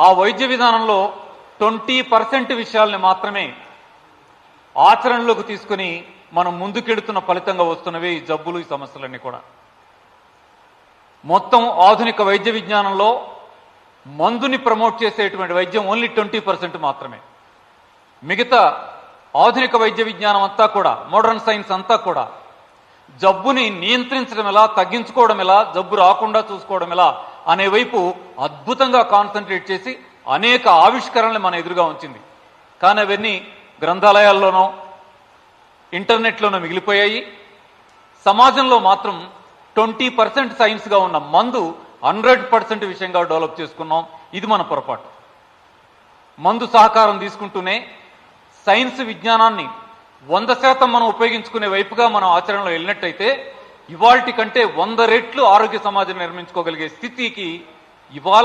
ఆ వైద్య విధానంలో ట్వంటీ పర్సెంట్ విషయాల్ని మాత్రమే ఆచరణలోకి తీసుకుని మనం ముందుకెడుతున్న ఫలితంగా వస్తున్నవి ఈ జబ్బులు ఈ సమస్యలన్నీ కూడా. మొత్తం ఆధునిక వైద్య విజ్ఞానంలో మందుని ప్రమోట్ చేసేటువంటి వైద్యం ఓన్లీ ట్వంటీ పర్సెంట్ మాత్రమే. మిగతా ఆధునిక వైద్య విజ్ఞానం అంతా కూడా మోడర్న్ సైన్స్ అంతా కూడా జబ్బుని నియంత్రించడం ఎలా తగ్గించుకోవడం ఎలా జబ్బు రాకుండా చూసుకోవడం ఎలా అనే వైపు అద్భుతంగా కాన్సన్ట్రేట్ చేసి అనేక ఆవిష్కరణలు మన ఎదురుగా ఉంచింది. కానీ అవన్నీ గ్రంథాలయాల్లోనో ఇంటర్నెట్లోనో మిగిలిపోయాయి. సమాజంలో మాత్రం ట్వంటీ పర్సెంట్ సైన్స్గా ఉన్న మందు హండ్రెడ్ పర్సెంట్ విషయంగా డెవలప్ చేసుకున్నాం. ఇది మన పొరపాటు. మందు సహకారం తీసుకుంటూనే సైన్స్ విజ్ఞానాన్ని వంద శాతం మనం ఉపయోగించుకునే వైపుగా మనం ఆచరణలో వెళ్ళినట్టయితే ఇవాల్టి కంటే వంద రెట్లు ఆరోగ్య సమాజం నిర్మించుకోగలిగే స్థితికి ఇవాళ